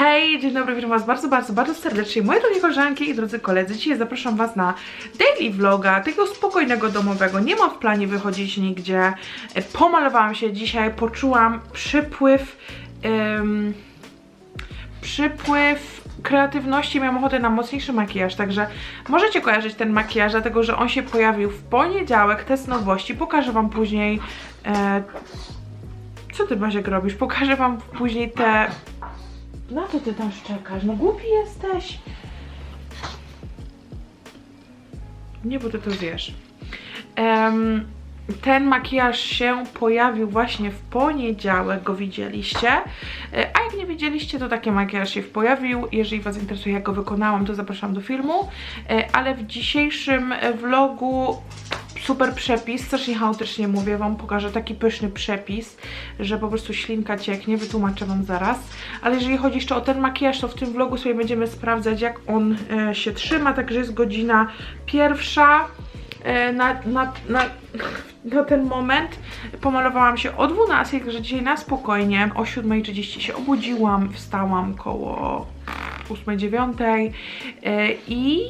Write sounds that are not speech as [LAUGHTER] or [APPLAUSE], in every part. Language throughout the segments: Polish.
Hej, dzień dobry, witam was bardzo, bardzo, bardzo serdecznie. Moje drogie koleżanki i drodzy koledzy, dzisiaj zapraszam was na daily vloga, takiego spokojnego domowego. Nie mam w planie wychodzić nigdzie. E, Pomalowałam się dzisiaj, poczułam przypływ... przypływ kreatywności, miałam ochotę na mocniejszy makijaż, także możecie kojarzyć ten makijaż, dlatego że on się pojawił w poniedziałek, test nowości, pokażę wam później e, co ty Baziek robisz? Pokażę wam później te... Na co ty tam szczekasz? No głupi jesteś. Nie, bo ty to zjesz. Em, ten makijaż się pojawił właśnie w poniedziałek, go widzieliście. E, A jak nie widzieliście, to taki makijaż się pojawił. Jeżeli Was interesuje, jak go wykonałam, to zapraszam do filmu. E, Ale w dzisiejszym vlogu super przepis, strasznie chaotycznie mówię Wam, pokażę taki pyszny przepis, że po prostu ślinka cieknie, wytłumaczę Wam zaraz. Ale jeżeli chodzi jeszcze o ten makijaż, to w tym vlogu sobie będziemy sprawdzać, jak on e, się trzyma, także jest godzina pierwsza e, na, na, na, [LAUGHS] na ten moment. Pomalowałam się o 12, także dzisiaj na spokojnie. O 7.30 się obudziłam, wstałam koło 8.09 e, i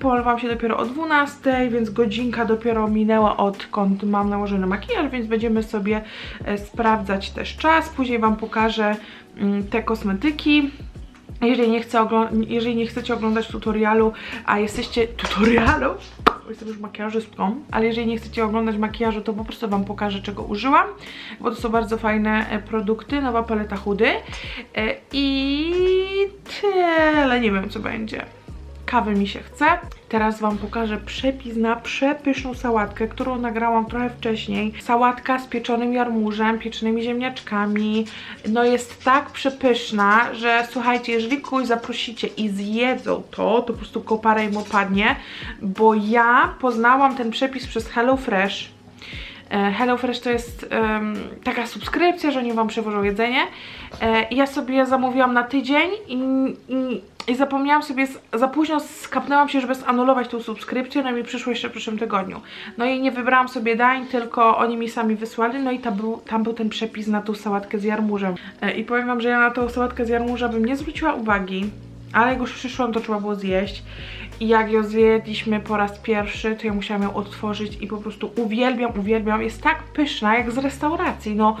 pomalowałam się dopiero o 12, więc godzinka dopiero minęła odkąd mam nałożony makijaż, więc będziemy sobie e, sprawdzać też czas. Później Wam pokażę mm, te kosmetyki. Jeżeli nie, oglo- jeżeli nie chcecie oglądać tutorialu, a jesteście tutorialu, jestem już makijażystką, ale jeżeli nie chcecie oglądać makijażu, to po prostu Wam pokażę, czego użyłam, bo to są bardzo fajne e, produkty, nowa paleta chudy E, i tyle, nie wiem co będzie. Kawy mi się chce. Teraz Wam pokażę przepis na przepyszną sałatkę, którą nagrałam trochę wcześniej. Sałatka z pieczonym jarmużem, pieczonymi ziemniaczkami. No jest tak przepyszna, że słuchajcie, jeżeli kogoś zaprosicie i zjedzą to, to po prostu kopara im opadnie, bo ja poznałam ten przepis przez HelloFresh. E, HelloFresh to jest em, taka subskrypcja, że oni Wam przywożą jedzenie. E, ja sobie zamówiłam na tydzień i, i, i zapomniałam sobie, za późno skapnęłam się, żeby zanulować tą subskrypcję, no i mi przyszło jeszcze w przyszłym tygodniu. No i nie wybrałam sobie dań, tylko oni mi sami wysłali, no i tam był, tam był ten przepis na tą sałatkę z jarmużem. E, I powiem Wam, że ja na tą sałatkę z jarmuża bym nie zwróciła uwagi, ale jak już przyszłam, to trzeba było zjeść. I jak ją zjedliśmy po raz pierwszy, to ja musiałam ją otworzyć i po prostu uwielbiam, uwielbiam. Jest tak pyszna, jak z restauracji. No,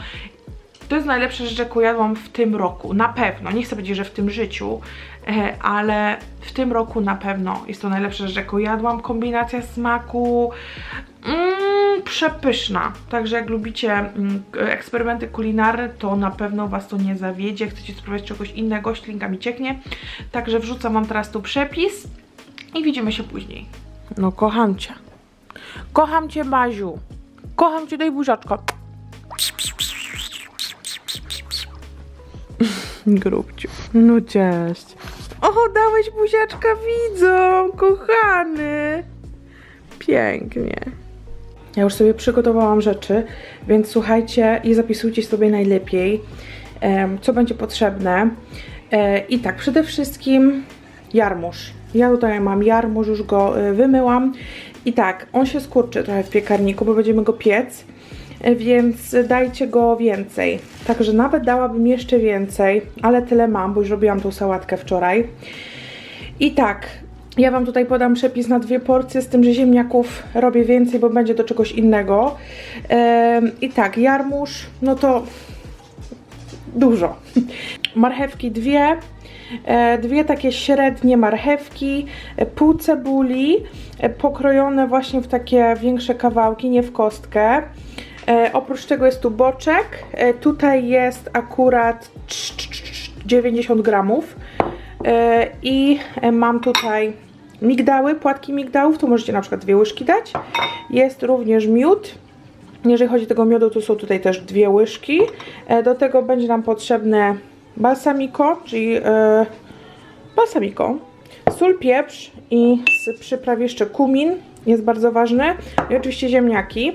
to jest najlepsza rzecz, jaką jadłam w tym roku. Na pewno. Nie chcę powiedzieć, że w tym życiu, e, ale w tym roku na pewno jest to najlepsza rzecz, jaką jadłam. Kombinacja smaku mm, przepyszna. Także jak lubicie mm, eksperymenty kulinarne, to na pewno Was to nie zawiedzie. Chcecie spróbować czegoś innego, ślinka mi cieknie. Także wrzucam Wam teraz tu przepis i widzimy się później. No kocham Cię. Kocham Cię, Baziu. Kocham Cię, daj buziaczko. Grubciu. No cześć. O, dałeś buziaczka widzom, kochany. Pięknie. Ja już sobie przygotowałam rzeczy, więc słuchajcie i zapisujcie sobie najlepiej, co będzie potrzebne. E, I tak, przede wszystkim jarmuż. Ja tutaj mam jarmuż, już go y, wymyłam. I tak, on się skurczy trochę w piekarniku, bo będziemy go piec, e, więc dajcie go więcej. Także nawet dałabym jeszcze więcej, ale tyle mam, bo już robiłam tą sałatkę wczoraj. I tak, ja Wam tutaj podam przepis na dwie porcje, z tym, że ziemniaków robię więcej, bo będzie do czegoś innego. I tak, jarmuż, no to dużo. [LAUGHS] Marchewki dwie, e, dwie takie średnie marchewki, e, pół cebuli, e, pokrojone właśnie w takie większe kawałki, nie w kostkę. E, oprócz tego jest tu boczek, e, tutaj jest akurat 90 gramów. E, I e, mam tutaj migdały, płatki migdałów, to możecie na przykład dwie łyżki dać. Jest również miód. Jeżeli chodzi o tego miodu, to są tutaj też dwie łyżki. E, Do tego będzie nam potrzebne balsamico, czyli e, balsamico, sól, pieprz i z przypraw jeszcze kumin jest bardzo ważny. I oczywiście ziemniaki.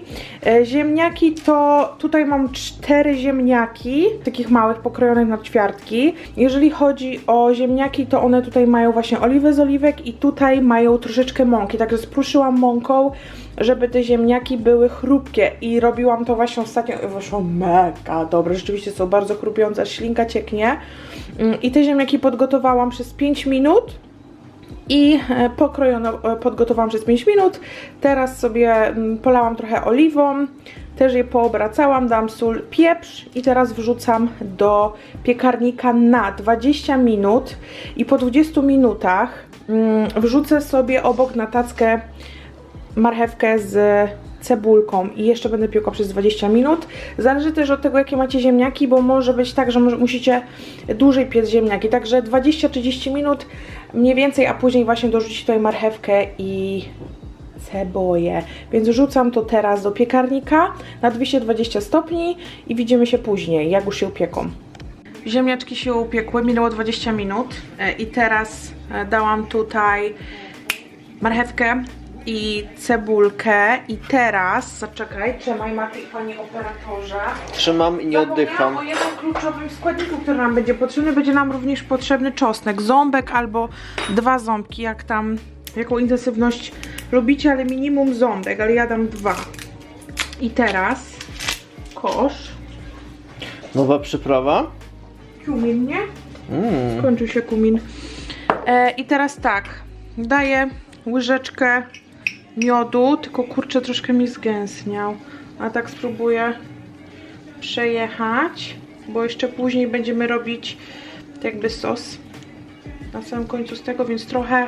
E, ziemniaki to tutaj mam cztery ziemniaki, takich małych, pokrojonych na ćwiartki. Jeżeli chodzi o ziemniaki, to one tutaj mają właśnie oliwę z oliwek i tutaj mają troszeczkę mąki. Także spruszyłam mąką, żeby te ziemniaki były chrupkie i robiłam to właśnie ostatnio. Wyszło mega dobre, rzeczywiście są bardzo chrupiące, aż ślinka cieknie. Mm, I te ziemniaki podgotowałam przez 5 minut i e, pokrojono, e, podgotowałam przez 5 minut. Teraz sobie polałam trochę oliwą, też je poobracałam, dam sól, pieprz i teraz wrzucam do piekarnika na 20 minut i po 20 minutach wrzucę sobie obok na tackę marchewkę z cebulką i jeszcze będę piekła przez 20 minut. Zależy też od tego, jakie macie ziemniaki, bo może być tak, że musicie dłużej piec ziemniaki. Także 20-30 minut mniej więcej, a później właśnie dorzucić tutaj marchewkę i ceboję. Więc rzucam to teraz do piekarnika na 220 stopni i widzimy się później, jak już się upieką. Ziemniaczki się upiekły, minęło 20 minut e, i teraz e, dałam tutaj marchewkę i cebulkę i teraz, zaczekaj, trzymaj Maty, panie operatorze. Trzymam i nie oddycham. O jednym kluczowym składniku, który nam będzie potrzebny. Będzie nam również potrzebny czosnek. Ząbek albo dwa ząbki, jak tam, jaką intensywność lubicie, ale minimum ząbek, ale ja dam dwa. I teraz kosz, Nowa przyprawa. kumin, nie? Mm. Skończył się kumin. E, I teraz tak, daję łyżeczkę miodu, tylko kurczę troszkę mi zgęsniał. A tak spróbuję przejechać, bo jeszcze później będziemy robić jakby sos na samym końcu z tego, więc trochę,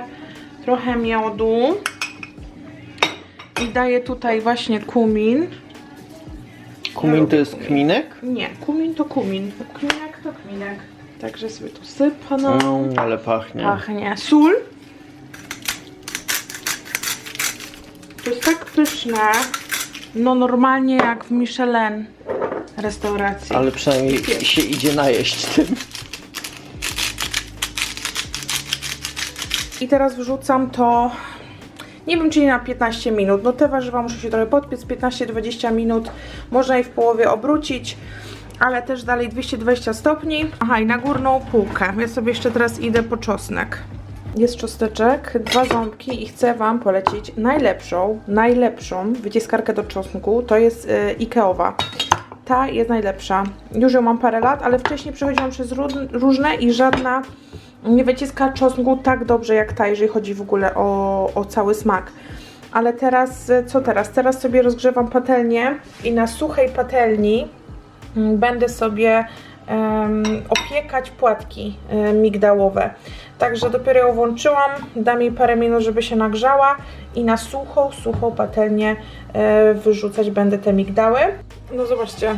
trochę miodu. I daję tutaj właśnie kumin. Kumin to jest kminek? Nie, kumin to kumin. Kminek to kminek. Także sobie to sypano. Mm, ale pachnie. Pachnie. Sól. To jest tak pyszne. No normalnie jak w Michelin restauracji. Ale przynajmniej się idzie najeść tym. I teraz wrzucam to, nie wiem, czyli na 15 minut. No te warzywa muszę się trochę podpiec, 15-20 minut. Można je w połowie obrócić, ale też dalej 220 stopni. Aha, i na górną półkę. Ja sobie jeszcze teraz idę po czosnek. Jest czosneczek, dwa ząbki i chcę Wam polecić najlepszą, najlepszą wyciskarkę do czosnku. To jest y, Ikeowa. Ta jest najlepsza. Już ją mam parę lat, ale wcześniej przechodziłam przez ró- różne i żadna nie wyciska czosnku tak dobrze jak ta, jeżeli chodzi w ogóle o, o cały smak. Ale teraz, y, co teraz? Teraz sobie rozgrzewam patelnię i na suchej patelni mm, będę sobie opiekać płatki migdałowe. Także dopiero ją włączyłam, dam jej parę minut, żeby się nagrzała i na suchą, suchą patelnię e, wyrzucać będę te migdały. No zobaczcie,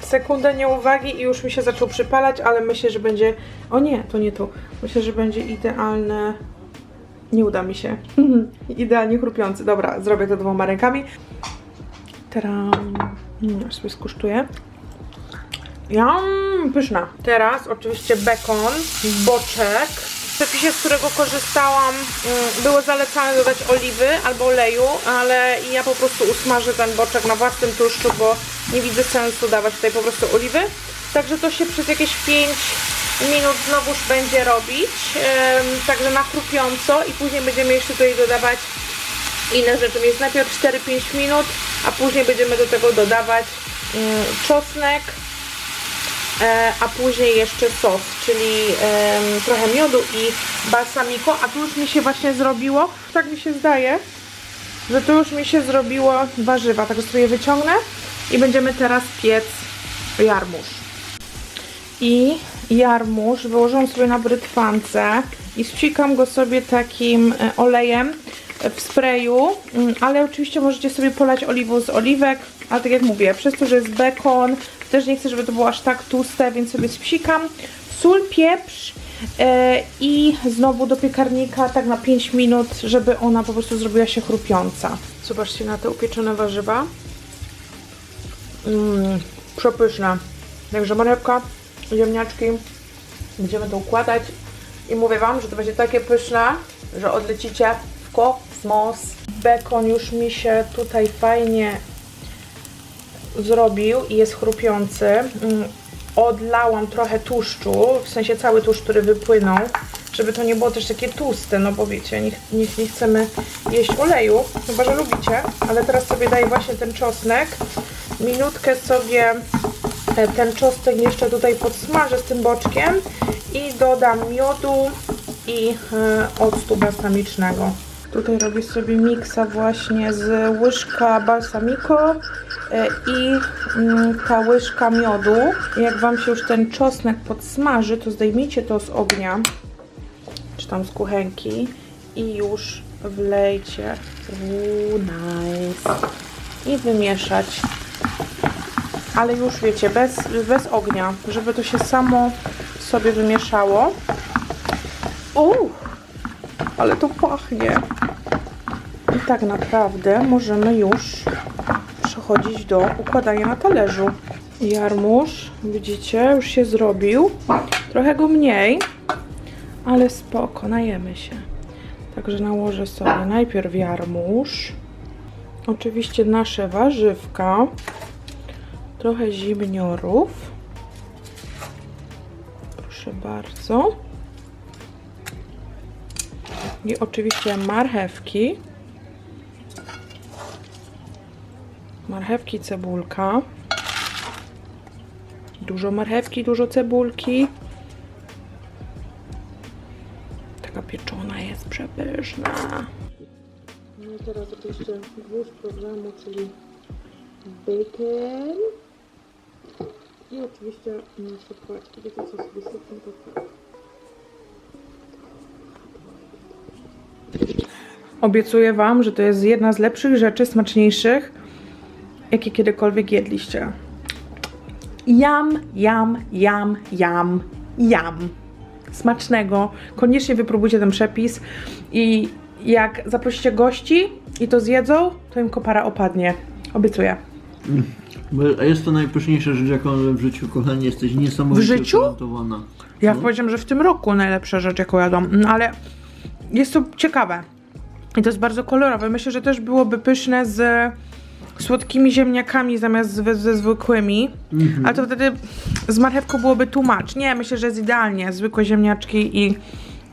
sekundę nieuwagi i już mi się zaczął przypalać, ale myślę, że będzie... O nie, to nie to. Myślę, że będzie idealne... Nie uda mi się. [LAUGHS] Idealnie chrupiący. Dobra, zrobię to dwoma rękami. Tram. Mm, sobie Jam, pyszna. Teraz oczywiście bekon, boczek. W przepisie, z którego korzystałam, mm, było zalecane dodać oliwy albo oleju, ale ja po prostu usmażę ten boczek na własnym tłuszczu, bo nie widzę sensu dawać tutaj po prostu oliwy. Także to się przez jakieś 5 minut znowuż będzie robić, także na chrupiąco i później będziemy jeszcze tutaj dodawać inne rzeczy, więc najpierw 4-5 minut, a później będziemy do tego dodawać mm, czosnek, a później jeszcze sos, czyli trochę miodu i balsamico, a tu już mi się właśnie zrobiło, tak mi się zdaje, że tu już mi się zrobiło warzywa, także sobie je wyciągnę i będziemy teraz piec jarmuż. I jarmuż wyłożyłam sobie na brytwance i spsikam go sobie takim e, olejem w sprayu, mm, ale oczywiście możecie sobie polać oliwą z oliwek, ale tak jak mówię, przez to, że jest bekon, też nie chcę, żeby to było aż tak tłuste, więc sobie spsikam. Sól, pieprz e, i znowu do piekarnika tak na 5 minut, żeby ona po prostu zrobiła się chrupiąca. Zobaczcie na te upieczone warzywa. Mmm, przepyszne. Także marchewka, ziemniaczki. Będziemy to układać. I mówię Wam, że to będzie takie pyszne, że odlecicie w kosmos. bekon już mi się tutaj fajnie zrobił i jest chrupiący. Mm, Odlałam trochę tłuszczu, w sensie cały tłuszcz, który wypłynął, żeby to nie było też takie tłuste, no bo wiecie, nie, nie, nie chcemy jeść oleju, chyba że lubicie, ale teraz sobie daję właśnie ten czosnek. Minutkę sobie e, ten czosnek jeszcze tutaj podsmażę z tym boczkiem i dodam miodu i e, octu balsamicznego. Tutaj robię sobie miksa właśnie z łyżka balsamico e, i mm, ta łyżka miodu. Jak Wam się już ten czosnek podsmaży, to zdejmijcie to z ognia, czy tam z kuchenki i już wlejcie. Uuu, nice. I wymieszać. Ale już wiecie, bez, bez ognia, żeby to się samo sobie wymieszało. Uuu, ale to pachnie. I tak naprawdę możemy już przechodzić do układania na talerzu. Jarmuż, widzicie, już się zrobił. Trochę go mniej, ale spoko, najemy się. Także nałożę sobie najpierw jarmuż. Oczywiście nasze warzywka. Trochę zimniorów. Proszę bardzo. I oczywiście marchewki. Marchewki, cebulka. Dużo marchewki, dużo cebulki. Taka pieczona jest przepyszna. No i teraz oczywiście gwóźdź programu, czyli bacon. I oczywiście nasze płatki. Wiecie co sobie Obiecuję Wam, że to jest jedna z lepszych rzeczy, smaczniejszych, jakie kiedykolwiek jedliście. Jam, jam, jam, jam, jam. Smacznego. Koniecznie wypróbujcie ten przepis i jak zaprosicie gości i to zjedzą, to im kopara opadnie. Obiecuję. Bo- A jest to najpyszniejsza rzecz, jaką w życiu, kochani, jesteś niesamowicie W życiu? utalentowana. Ja No. powiedziałam, że w tym roku najlepsza rzecz, jaką jadłam, No, ale jest to ciekawe. I to jest bardzo kolorowe. Myślę, że też byłoby pyszne z słodkimi ziemniakami zamiast z, ze zwykłymi. Mhm. Ale to wtedy z marchewką byłoby tłumacz. Nie, myślę, że jest idealnie. Zwykłe ziemniaczki i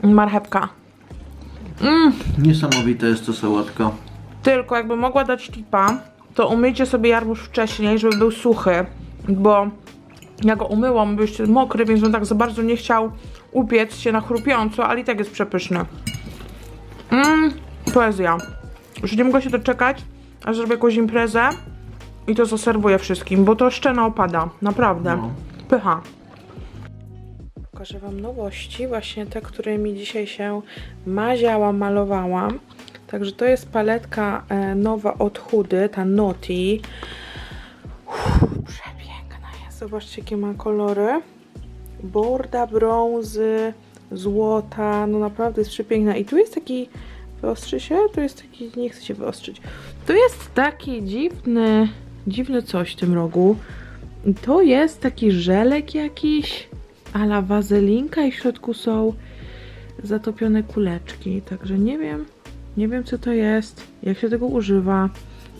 marchewka. Mm, Niesamowita jest to sałatka. tylko jakby mogła dać tipa, to umyjcie sobie jarmuż wcześniej, żeby był suchy. Bo ja go umyłam, był jeszcze mokry, więc on tak za bardzo nie chciał upiec się na chrupiąco, ale i tak jest przepyszny. Mmm, poezja. Już nie mogę się doczekać, aż zrobię jakąś imprezę i to zaserwuję wszystkim, bo to szczena opada, naprawdę. No. Pycha. Pokażę Wam nowości, właśnie te, którymi dzisiaj się maziałam, malowałam. Także to jest paletka e, nowa od Hudy, ta Noti. Przepiękna jest. Zobaczcie, jakie ma kolory. Borda, brązy, złota. No naprawdę jest przepiękna. I tu jest taki... Wyostrzy się? Tu jest taki... Nie chcę się wyostrzyć. Tu jest taki dziwny... Dziwny coś w tym rogu. To jest taki żelek jakiś, ala wazelinka i w środku są zatopione kuleczki. Także nie wiem, nie wiem co to jest, jak się tego używa.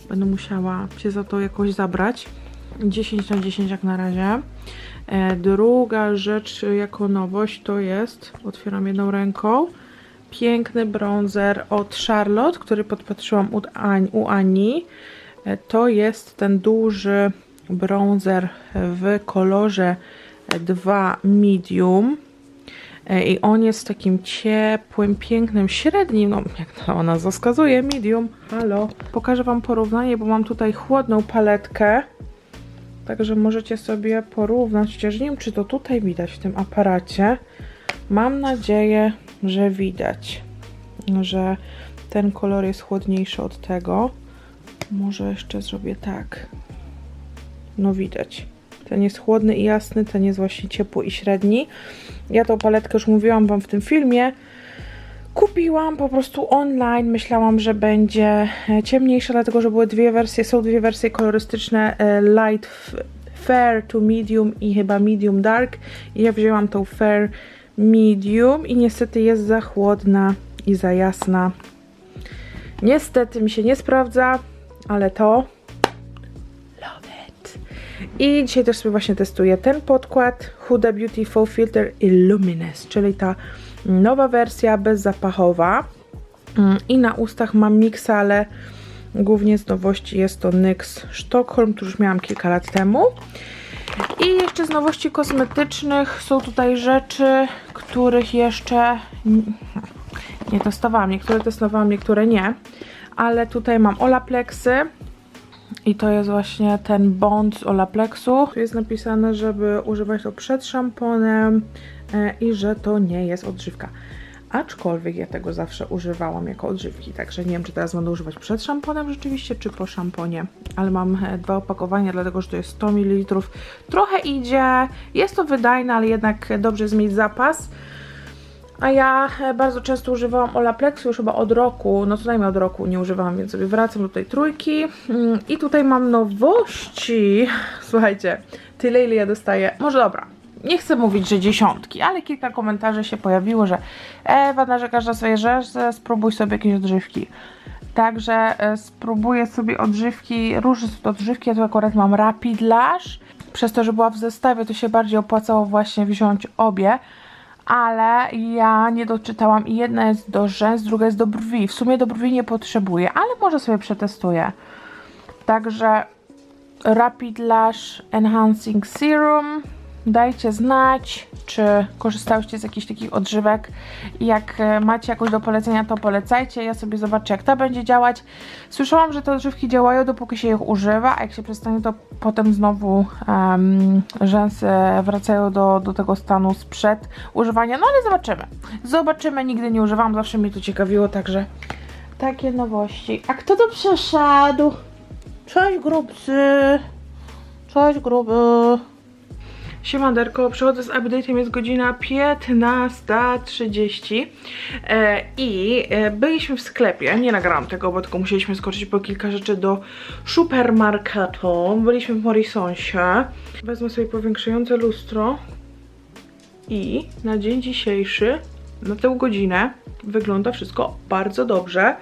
Będę musiała się za to jakoś zabrać. 10 na 10 jak na razie. E, druga rzecz jako nowość to jest, otwieram jedną ręką, piękny bronzer od Charlotte, który podpatrzyłam u, Ani, u Ani. E, To jest ten duży bronzer w kolorze 2 medium. E, I on jest takim ciepłym, pięknym, średnim, no jak to ona zaskazuje, medium. Halo. Pokażę Wam porównanie, bo mam tutaj chłodną paletkę. Także możecie sobie porównać, chociaż nie wiem, czy to tutaj widać w tym aparacie. Mam nadzieję, że widać, że ten kolor jest chłodniejszy od tego. Może jeszcze zrobię tak. No widać. Ten jest chłodny i jasny, ten jest właśnie ciepły i średni. Ja tą paletkę już mówiłam Wam w tym filmie. Kupiłam po prostu online. Myślałam, że będzie e, ciemniejsza, dlatego że były dwie wersje. Są dwie wersje kolorystyczne: e, light, fair to medium i chyba medium dark. I ja wzięłam tą fair medium i niestety jest za chłodna i za jasna. Niestety mi się nie sprawdza, ale to love it. I dzisiaj też sobie właśnie testuję ten podkład Huda Beautiful Filter Illuminous, czyli ta nowa wersja bezzapachowa. Mm, I na ustach mam mix, ale głównie z nowości jest to NYX Stockholm, który już miałam kilka lat temu. I jeszcze z nowości kosmetycznych są tutaj rzeczy, których jeszcze nie testowałam. Niektóre testowałam, niektóre nie. Ale tutaj mam Olaplexy. I to jest właśnie ten bond z Olaplexu. Tu jest napisane, żeby używać to przed szamponem e, i że to nie jest odżywka. Aczkolwiek ja tego zawsze używałam jako odżywki, także nie wiem, czy teraz będę używać przed szamponem rzeczywiście, czy po szamponie. Ale mam e, dwa opakowania, dlatego że to jest 100 ml. Trochę idzie, jest to wydajne, ale jednak dobrze jest mieć zapas. A ja e, bardzo często używałam Olaplexu już chyba od roku, no co najmniej od roku nie używałam, więc sobie wracam do tej trójki. Mm, I tutaj mam nowości. [LAUGHS] Słuchajcie, tyle ile ja dostaję. Może dobra, nie chcę mówić, że dziesiątki, ale kilka komentarzy się pojawiło, że Ewa narzekasz na swoje rzeczy, spróbuj sobie jakieś odżywki. Także e, spróbuję sobie odżywki, różne odżywki, ja tu akurat mam Rapid Lash. Przez to, że była w zestawie, to się bardziej opłacało właśnie wziąć obie. Ale ja nie doczytałam i jedna jest do rzęs, druga jest do brwi. W sumie do brwi nie potrzebuję, ale może sobie przetestuję. Także Rapid Lash Enhancing Serum. Dajcie znać, czy korzystałyście z jakichś takich odżywek. Jak e, macie jakąś do polecenia, to polecajcie. Ja sobie zobaczę, jak ta będzie działać. Słyszałam, że te odżywki działają, dopóki się ich używa, a jak się przestanie, to potem znowu um, rzęsy wracają do, do tego stanu sprzed używania. No ale zobaczymy. Zobaczymy, nigdy nie używam, zawsze mnie to ciekawiło, także takie nowości. A kto tu przyszedł? Cześć grubcy. Cześć gruby. Siemanderko, przychodzę z update'em, jest godzina 15.30 e, i e, byliśmy w sklepie, nie nagrałam tego, bo tylko musieliśmy skoczyć po kilka rzeczy do supermarketu, byliśmy w Morrisonsie, wezmę sobie powiększające lustro i na dzień dzisiejszy, na tę godzinę wygląda wszystko bardzo dobrze.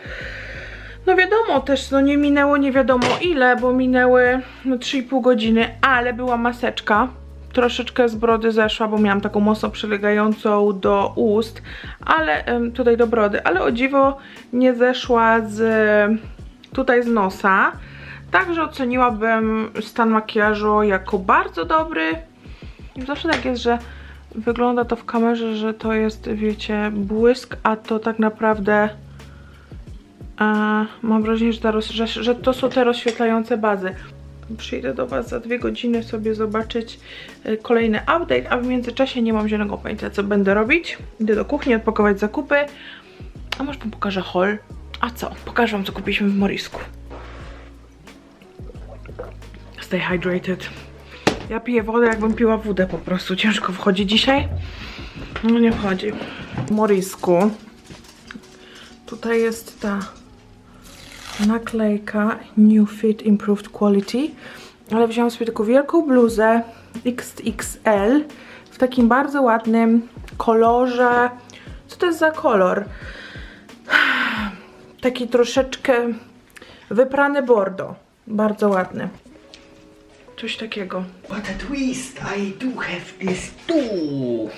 No wiadomo, też no nie minęło nie wiadomo ile, bo minęły no 3,5 godziny, ale była maseczka. Troszeczkę z brody zeszła, bo miałam taką mocno przylegającą do ust, ale tutaj do brody, ale o dziwo nie zeszła z tutaj z nosa. Także oceniłabym stan makijażu jako bardzo dobry. Zawsze tak jest, że wygląda to w kamerze, że to jest, wiecie, błysk, a to tak naprawdę a, mam wrażenie, że, ta że, że to są te rozświetlające bazy. Przyjdę do Was za dwie godziny sobie zobaczyć y, kolejny update, a w międzyczasie nie mam zielonego pojęcia, co będę robić. Idę do kuchni odpakować zakupy, a może Wam pokażę haul. A co? Pokażę Wam, co kupiliśmy w Morisku. Stay hydrated. Ja piję wodę, jakbym piła wódę po prostu. Ciężko wchodzi dzisiaj. No nie wchodzi. W Morisku. Tutaj jest ta naklejka New Fit Improved Quality, ale wziąłam sobie taką wielką bluzę XXL w takim bardzo ładnym kolorze. Co to jest za kolor? [SIGHS] Taki troszeczkę wyprany bordo. Bardzo ładny. Coś takiego. What a twist! I do have this too!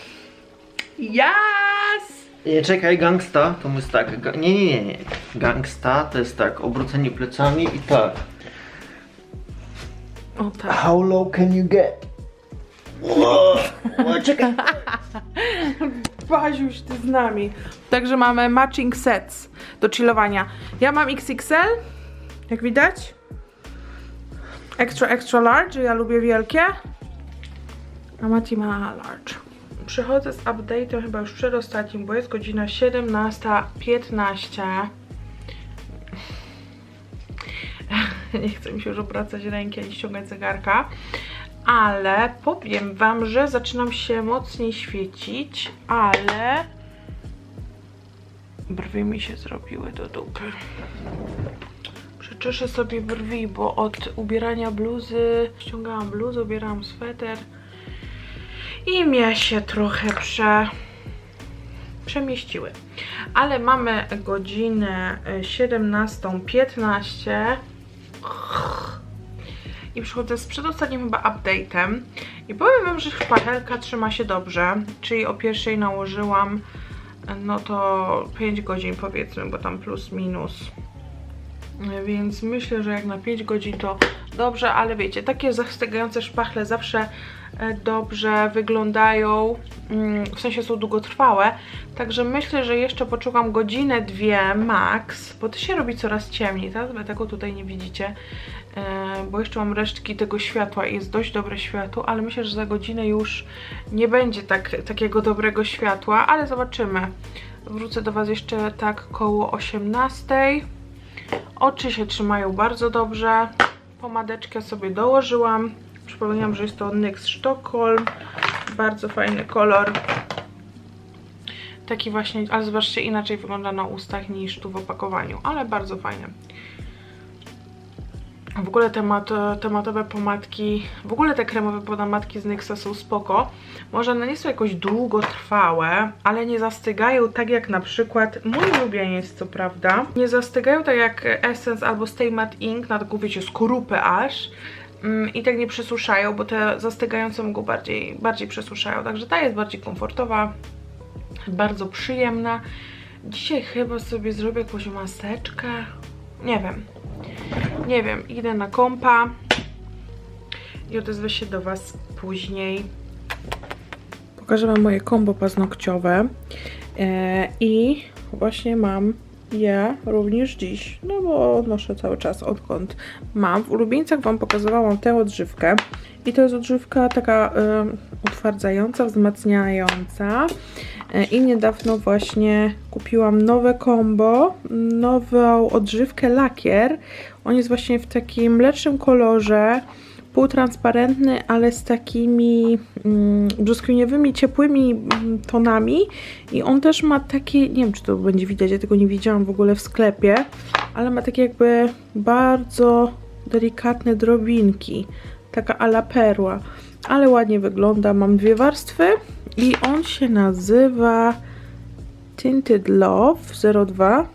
Yes! Nie, czekaj, gangsta to jest tak. Ga nie, nie, nie, nie. Gangsta to jest tak, obrócenie plecami i tak. O tak. How low can you get? Wow. Czekaj. [LAUGHS] Baziuś, ty z nami. Także mamy matching sets do chillowania. Ja mam XXL, jak widać. Extra, extra large, ja lubię wielkie. A Mati ma large. Przychodzę z update'em chyba już przedostatnim, bo jest godzina 17.15. [LAUGHS] Nie chcę mi się już obracać ręki ani ściągać zegarka. Ale powiem wam, że zaczynam się mocniej świecić, ale brwi mi się zrobiły do dupy. Przeczeszę sobie brwi, bo od ubierania bluzy ściągałam bluzę, ubierałam sweter i mnie się trochę prze... przemieściły. Ale mamy godzinę e, 17.15 i przychodzę z przedostatnim chyba update'em i powiem wam, że szpachelka trzyma się dobrze, czyli o pierwszej nałożyłam no to 5 godzin powiedzmy, bo tam plus minus. Więc myślę, że jak na 5 godzin to dobrze, ale wiecie, takie zastygające szpachle zawsze dobrze wyglądają, mm, w sensie są długotrwałe, także myślę, że jeszcze poczekam godzinę, dwie max, bo to się robi coraz ciemniej, tak? Wy tego tutaj nie widzicie, e, bo jeszcze mam resztki tego światła i jest dość dobre światło, ale myślę, że za godzinę już nie będzie tak, takiego dobrego światła, ale zobaczymy. Wrócę do Was jeszcze tak koło 18. Oczy się trzymają bardzo dobrze. Pomadeczkę sobie dołożyłam. Przypominam, że jest to NYX Stockholm. Bardzo fajny kolor. Taki właśnie, ale zobaczcie, inaczej wygląda na ustach niż tu w opakowaniu, ale bardzo fajny. W ogóle temat, tematowe pomadki, w ogóle te kremowe pomadki z NYXa są spoko. Może one nie są jakoś długotrwałe, ale nie zastygają tak jak na przykład mój ulubieniec, co prawda. Nie zastygają tak jak Essence albo Stay Matte Ink na taką, wiecie, skorupę aż. Mm, I tak nie przesuszają, bo te zastygające mogą bardziej, bardziej przesuszają. Także ta jest bardziej komfortowa, bardzo przyjemna. Dzisiaj chyba sobie zrobię jakąś maseczkę. Nie wiem. Nie wiem, idę na kompa i odezwę się do Was później. Pokażę Wam moje kombo paznokciowe e, i właśnie mam je również dziś, no bo noszę cały czas odkąd mam. W ulubieńcach Wam pokazywałam tę odżywkę i to jest odżywka taka e, utwardzająca, wzmacniająca E, i niedawno właśnie kupiłam nowe kombo, nową odżywkę lakier. On jest właśnie w takim mlecznym kolorze, półtransparentny, ale z takimi mm, brzoskwiniowymi, ciepłymi mm, tonami. I on też ma takie, nie wiem czy to będzie widać, ja tego nie widziałam w ogóle w sklepie, ale ma takie jakby bardzo delikatne drobinki, taka ala perła, ale ładnie wygląda, mam dwie warstwy i on się nazywa Tinted Love 02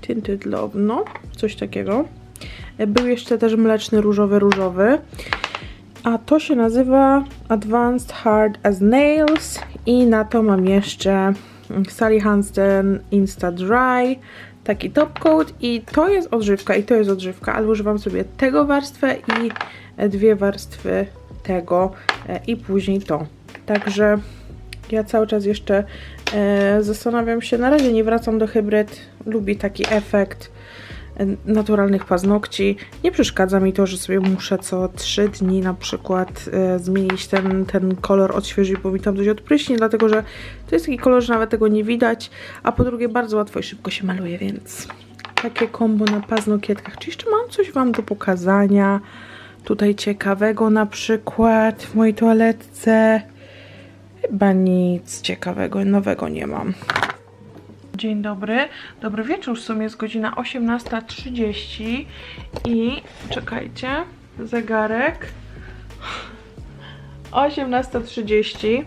Tinted Love, no, coś takiego. Był jeszcze też mleczny różowy, różowy. A to się nazywa Advanced Hard as Nails. I na to mam jeszcze Sally Hansen Insta Dry. Taki top coat. I to jest odżywka i to jest odżywka, ale używam sobie tego warstwę i dwie warstwy tego. E, i później to. Także ja cały czas jeszcze e, zastanawiam się, na razie nie wracam do hybryd, lubię taki efekt naturalnych paznokci. Nie przeszkadza mi to, że sobie muszę co 3 dni na przykład e, zmienić ten, ten kolor, odświeżyć, bo mi tam coś odpryśnie, dlatego że to jest taki kolor, że nawet tego nie widać, a po drugie bardzo łatwo i szybko się maluje, więc takie kombo na paznokietkach. Czy jeszcze mam coś Wam do pokazania? Tutaj ciekawego na przykład w mojej toaletce. Chyba nic ciekawego, nowego nie mam. Dzień dobry, dobry wieczór, w sumie jest godzina 18.30 i czekajcie, zegarek 18.30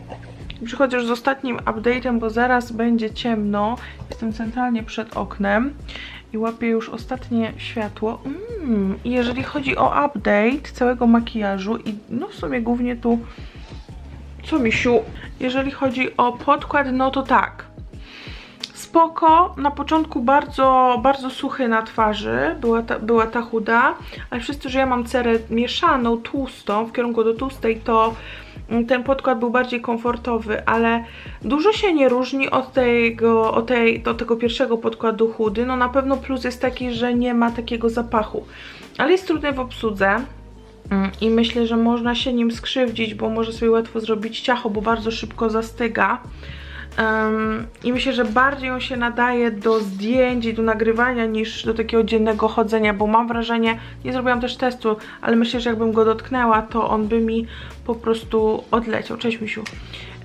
Przychodzę już z ostatnim update'em, bo zaraz będzie ciemno. Jestem centralnie przed oknem i łapię już ostatnie światło. Mm, I jeżeli chodzi o update całego makijażu i no w sumie głównie tu co misiu, jeżeli chodzi o podkład, no to tak. Spoko, na początku bardzo, bardzo suchy na twarzy, była ta, była ta chuda, ale przez to, że ja mam cerę mieszaną, tłustą, w kierunku do tłustej, to ten podkład był bardziej komfortowy, ale dużo się nie różni od tego, od tej, od tego pierwszego podkładu chudy. No na pewno plus jest taki, że nie ma takiego zapachu, ale jest trudny w obsłudze. Mm, I myślę, że można się nim skrzywdzić, bo może sobie łatwo zrobić ciacho, bo bardzo szybko zastyga. Um, I myślę, że bardziej on się nadaje do zdjęć i do nagrywania niż do takiego dziennego chodzenia, bo mam wrażenie, nie zrobiłam też testu, ale myślę, że jakbym go dotknęła, to on by mi po prostu odleciał. Cześć Misiu.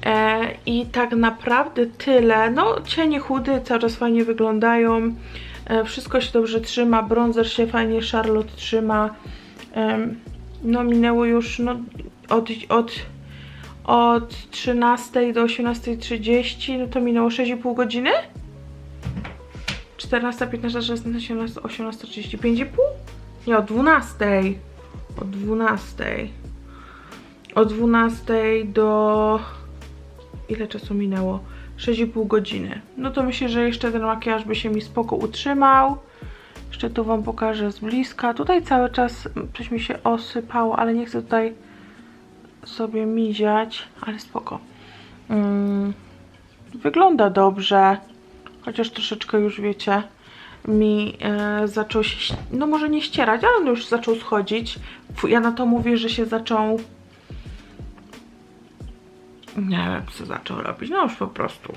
E, I tak naprawdę tyle. No cienie chudy cały czas fajnie wyglądają. E, wszystko się dobrze trzyma, bronzer się fajnie Charlotte trzyma. E, no minęło już no, od, od od 13 do 18.30, no to minęło 6,5 godziny? 14, 15, 16, 17, 18, 35,5? Nie, o 12. O 12. O 12 do... Ile czasu minęło? 6,5 godziny. No to myślę, że jeszcze ten makijaż by się mi spoko utrzymał. Jeszcze tu Wam pokażę z bliska. Tutaj cały czas coś mi się osypało, ale nie chcę tutaj sobie miziać, ale spoko. Mm, wygląda dobrze, chociaż troszeczkę już wiecie, mi e, zaczął się, no może nie ścierać, ale on już zaczął schodzić. Ja na to mówię, że się zaczął, nie wiem co zaczął robić, no już po prostu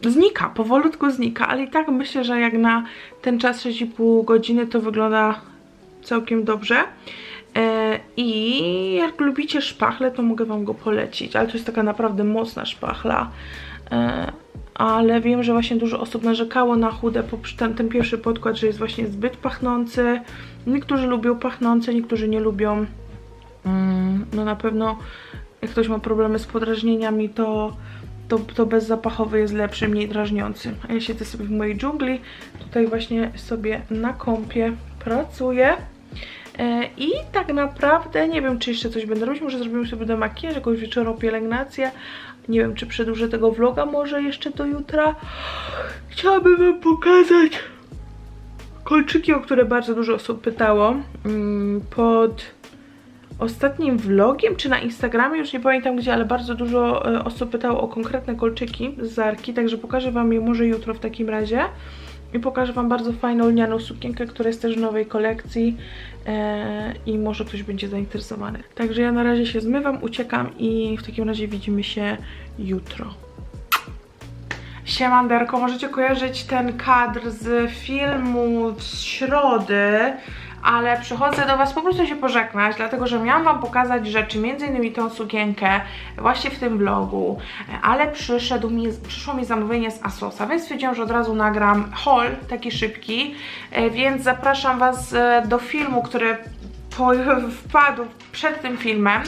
znika, powolutku znika, ale i tak myślę, że jak na ten czas 6,5 godziny to wygląda całkiem dobrze. E, I jak lubicie szpachle, to mogę Wam go polecić, ale to jest taka naprawdę mocna szpachla. E, Ale wiem, że właśnie dużo osób narzekało na chude ten, ten pierwszy podkład, że jest właśnie zbyt pachnący. Niektórzy lubią pachnące, niektórzy nie lubią. Mm, No na pewno jak ktoś ma problemy z podrażnieniami, to, to, to bezzapachowy jest lepszy, mniej drażniący. A ja siedzę sobie w mojej dżungli, tutaj właśnie sobie na kąpie pracuję. E, I tak naprawdę nie wiem, czy jeszcze coś będę robić. Może zrobimy sobie do makijaż, jakąś wieczorową pielęgnację. Nie wiem, czy przedłużę tego vloga może jeszcze do jutra. Chciałabym wam pokazać kolczyki, o które bardzo dużo osób pytało. mm, Pod ostatnim vlogiem, czy na Instagramie, już nie pamiętam gdzie, ale bardzo dużo e, osób pytało o konkretne kolczyki z Zarki, także pokażę Wam je może jutro w takim razie. I pokażę Wam bardzo fajną lnianą sukienkę, która jest też w nowej kolekcji e, i może ktoś będzie zainteresowany. Także ja na razie się zmywam, uciekam i w takim razie widzimy się jutro. Siemanderko, możecie kojarzyć ten kadr z filmu z środy, ale przychodzę do Was po prostu się pożegnać, dlatego że miałam Wam pokazać rzeczy, innymi tą sukienkę właśnie w tym vlogu, ale przyszedł mi, przyszło mi zamówienie z Asosa, więc stwierdziłam, że od razu nagram haul taki szybki, e, więc zapraszam Was e, do filmu, który [LAUGHS] wpadł przed tym filmem,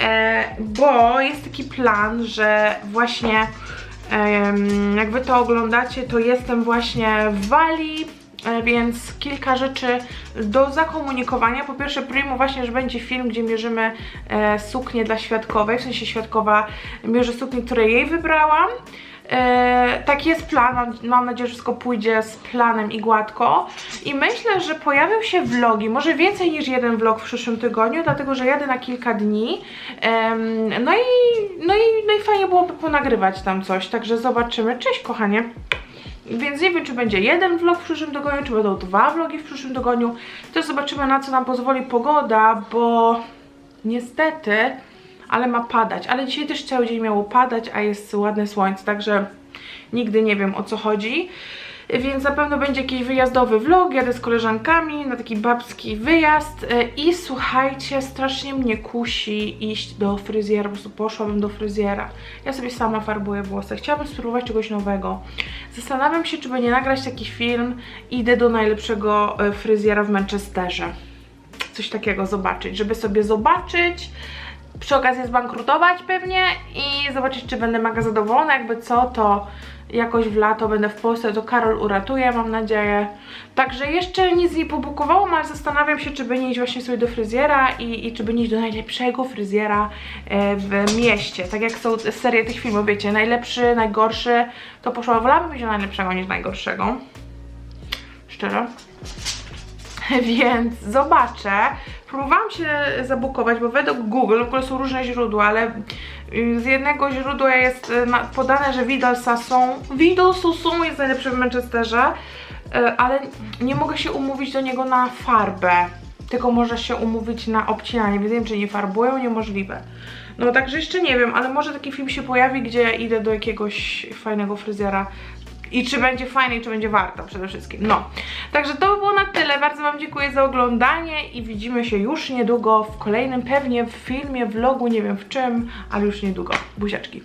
e, bo jest taki plan, że właśnie Jak wy to oglądacie, to jestem właśnie w Walii, więc kilka rzeczy do zakomunikowania. Po pierwsze, primo właśnie, że będzie film, gdzie mierzymy e, suknię dla świadkowej, w sensie świadkowa mierzy suknię, które jej wybrałam. E, taki jest plan, mam, mam nadzieję, że wszystko pójdzie z planem i gładko. I myślę, że pojawią się vlogi, może więcej niż jeden vlog w przyszłym tygodniu, dlatego że jadę na kilka dni. Em, no, i, no, i, no i fajnie byłoby ponagrywać tam coś, także zobaczymy. Cześć kochanie! Więc nie wiem, czy będzie jeden vlog w przyszłym tygodniu, czy będą dwa vlogi w przyszłym tygodniu. Też zobaczymy, na co nam pozwoli pogoda, bo niestety, ale ma padać. Ale dzisiaj też cały dzień miało padać, a jest ładne słońce, także nigdy nie wiem o co chodzi. Więc na pewno będzie jakiś wyjazdowy vlog, jadę z koleżankami na taki babski wyjazd e, i słuchajcie, strasznie mnie kusi iść do fryzjera, po prostu poszłabym do fryzjera. Ja sobie sama farbuję włosy, chciałabym spróbować czegoś nowego. Zastanawiam się, czy by nie nagrać taki film, idę do najlepszego e, fryzjera w Manchesterze. Coś takiego zobaczyć, żeby sobie zobaczyć, przy okazji zbankrutować pewnie i zobaczyć, czy będę mega zadowolona. Jakby co, to jakoś w lato będę w Polsce, to Karol uratuje, mam nadzieję. Także jeszcze nic nie pobukowałam, ale zastanawiam się, czy by nie iść właśnie sobie do fryzjera i, i czy by nie iść do najlepszego fryzjera e, w mieście. Tak jak są serie tych filmów, wiecie, najlepszy, najgorszy, to poszłam, wolałabym iść do najlepszego niż najgorszego. Szczerze. [LAUGHS] Więc zobaczę. Próbowałam się zabukować, bo według Google w ogóle są różne źródła, ale z jednego źródła jest y, podane, że Vidal Sasson, Vidal Sasson jest najlepszy w Manchesterze, y, ale nie mogę się umówić do niego na farbę, tylko może się umówić na obcinanie, nie wiem, czy nie farbują, niemożliwe. No także jeszcze nie wiem, ale może taki film się pojawi, gdzie idę do jakiegoś fajnego fryzjera i czy będzie fajnie, i czy będzie warto przede wszystkim. No, także to by było na tyle. Bardzo Wam dziękuję za oglądanie i widzimy się już niedługo w kolejnym, pewnie w filmie, vlogu, nie wiem w czym, ale już niedługo. Buziaczki.